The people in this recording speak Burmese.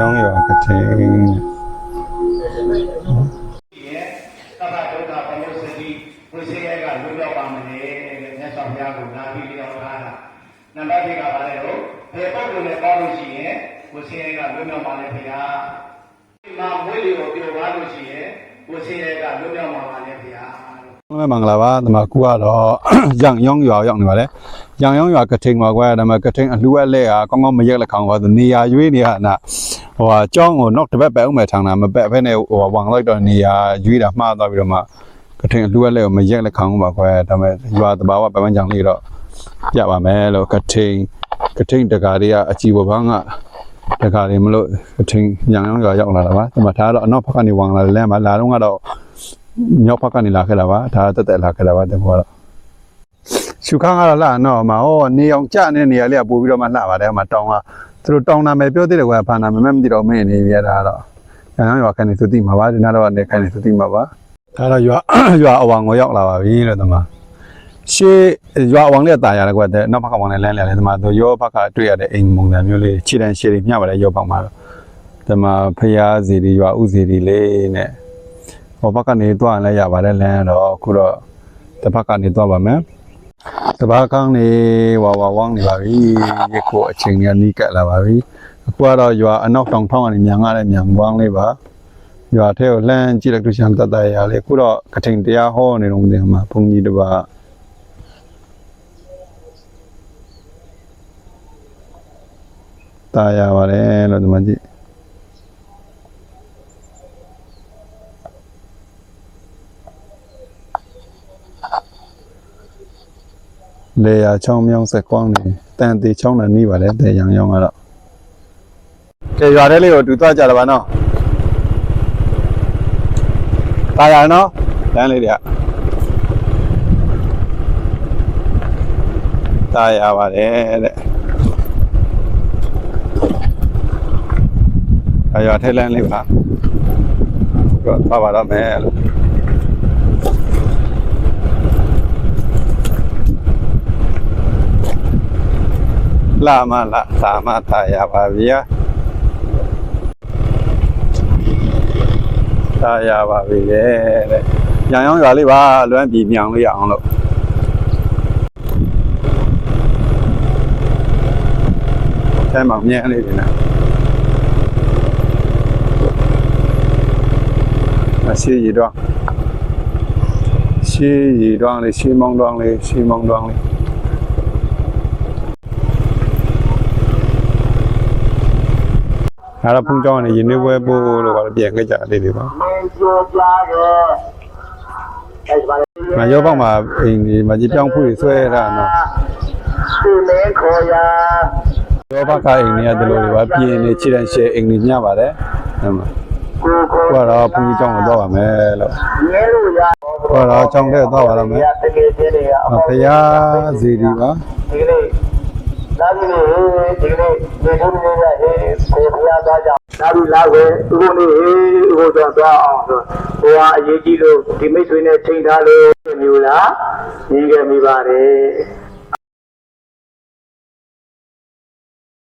ရောင်းရွာကထိန်ရဲ့သဗ္ဗဒုက္ခပယုစတိဝိစေယကလွတ်မြောက်ပါမလဲတဲ့မြတ်စွာဘုရားကိုနာပြီးလျောက်ထားတာနံပါတ်၄ကပါလေတော့ဘယ်ပုဂ္ဂိုလ်နဲ့ပေါင်းလို့ရှိရင်ဝိစေယကလွတ်မြောက်ပါလေဖေဟာဒီမှာမွေးလေးကိုပြောပါလို့ရှိရင်ဝိစေယကလွတ်မြောက်ပါပါလေဖေဟာ မမင်္ဂလာပါဒီမှာကူကတော့ရန်ယောင်ရွာရောက်နေပါလေရန်ယောင်ရွာကထိန်ပါကွာဒါမှကထိန်အလှူအလဲကကောင်းကောင်းမရက်လက်ခံပါသူနေရာရွေးနေရနာဟိုဟာကြောင်းကိုနောက်တစ်ပတ်ပဲဥမဲ့ထောင်တာမပက်ဖက်နဲ့ဟိုဟာဝမ်လိုက်တော့နေရာရွေးတာမှားသွားပြီးတော့မှကထိန်အလှူအလဲကိုမရက်လက်ခံပါခွာဒါမှရွာတဘာဝပတ်ဝန်းကျင်လေးတော့ပြပါမယ်လို့ကထိန်ကထိန်တကာတွေကအကြည့်ပေါ်ဘာကတကာတွေမလို့ကထိန်ရန်ယောင်ရွာရောက်လာတာပါဒီမှာထားတော့အနောက်ဘက်ကနေဝမ်လာလမ်းမှာလာတော့ကတော့ မြောက်ဘက်ကနေလာခဲ့တာပါဒါတက်တက်လာခဲ့တာပါတဘောတော့ရှုခန်းကတော့လှနော်မဟောနေအောင်ကြနေတဲ့နေရာလေးကပို့ပြီးတော့မှလှပါတယ်မတောင်းကသူတို့တောင်းနာမယ်ပြောသေးတယ်ကွာဖာနာမယ်မသိတော့မင်းနေပြတာတော့ညာရွာကနေသူတိမှာပါဒီနာတော့နေခိုင်းနေသူတိမှာပါဒါတော့ရွာရွာအဝံကိုရောက်လာပါပြီလို့တမရှေးရွာအဝံလေးတာရတယ်ကွာတဲ့နောက်ဘက်ကဝံလေးလမ်းလေလေတမသူရောဘက်ကတွေ့ရတဲ့အိမ်မုံစံမျိုးလေးခြေတန်းရှေးလေးမျှပါတယ်ရောဘက်မှာတော့တမဖျားစီဒီရွာဥစီဒီလေးနဲ့ ဟောဘက်ကနေသွားရင်လည်းရပါတယ်လမ်းတော့အခုတော့တစ်ဘက်ကနေသွားပါမယ်တစ်ဘက်ကောင်းနေဝါဝါဝန်းနေပါပြီရခိုအချိန်ကြီးနီးကပ်လာပါပြီအခုကတော့ရွာအနောက်တောင်ထောင်းကနေမြန်ကားတဲ့မြန်ဝန်းလေးပါရွာထဲကိုလှမ်းကြည့်လိုက်လို့ရှိရင်တတ်တရလေအခုတော့ကထိန်တရားဟောနေတော့ဒီမှာဘုန်းကြီးတစ်ပါးတာရပါတယ်လို့ဒီမှာကြည့် လေယာချောင်းမြောင်းဆက်ကွင်းနေတန်တေချောင်းနဲ့နီးပါလေတဲ့ရောင်ရောင်ကတော့ကဲရွာထဲလေးကိုတူသွားကြတယ်ဗာနော်တာရနော်လမ်းလေးတွေကတာရပါတယ်တဲ့အရွာထဲလမ်းလေးပါတော့သွားပါတော့မယ်လို့ လာမလာသာမသာရပါဗျာသာရပါပြီလေတဲ့ညောင်ရောင်းရွာလေးပါလွမ်းပြည်မြောင်လေးရအောင်လို့အဲမှာမြဲလေးနေလားမရှိရတော့ရှိရတော့လေးရှိမောင်းတော့လေးရှိမောင်းတော့လေး အဲ့တော့ဖုန်းကြောင်းကနေရင်းနှီးပွဲပို့လို့ကတော့ပြန်ခဲ့ကြလေးတွေပါမင်းပြောပြတယ်အဲ့ဒါ။မရောပေါက်မှာအိမ်ကြီးမကြီးပြောင်းဖို့ဆွဲရတာနော်သူမင်းခေါ်ရာ။ရောပေါက်ကအိမ်ကြီးကဒီလိုတွေပါပြင်းနေခြေတန်းရှဲအိမ်ကြီးညပါတယ်။အဲ့မှာကိုခေါ်ကိုကတော့ဖုန်းကြောင်းကိုတော့ပါမယ်လို့မြဲလို့ရကိုကတော့ကြောင်းတဲ့တော့ပါတော့မယ်တကယ်ချင်းတွေကအ။ဖရာဇီဒီပါဒီကနေ့လာပြီလေဒီကနေ့ဒီကုန်းလေးရဟေးကို ဖျားသွားကြလာပြီလာဝဲဥက္ကိုနေဟေးဥက္ကိုတော့သွားအောင်ဆိုဟိုဟာအရေးကြီးလို့ဒီမိတ်ဆွေနဲ့ချိန်ထားလို့မျိုးလားညီခဲ့မိပါတယ်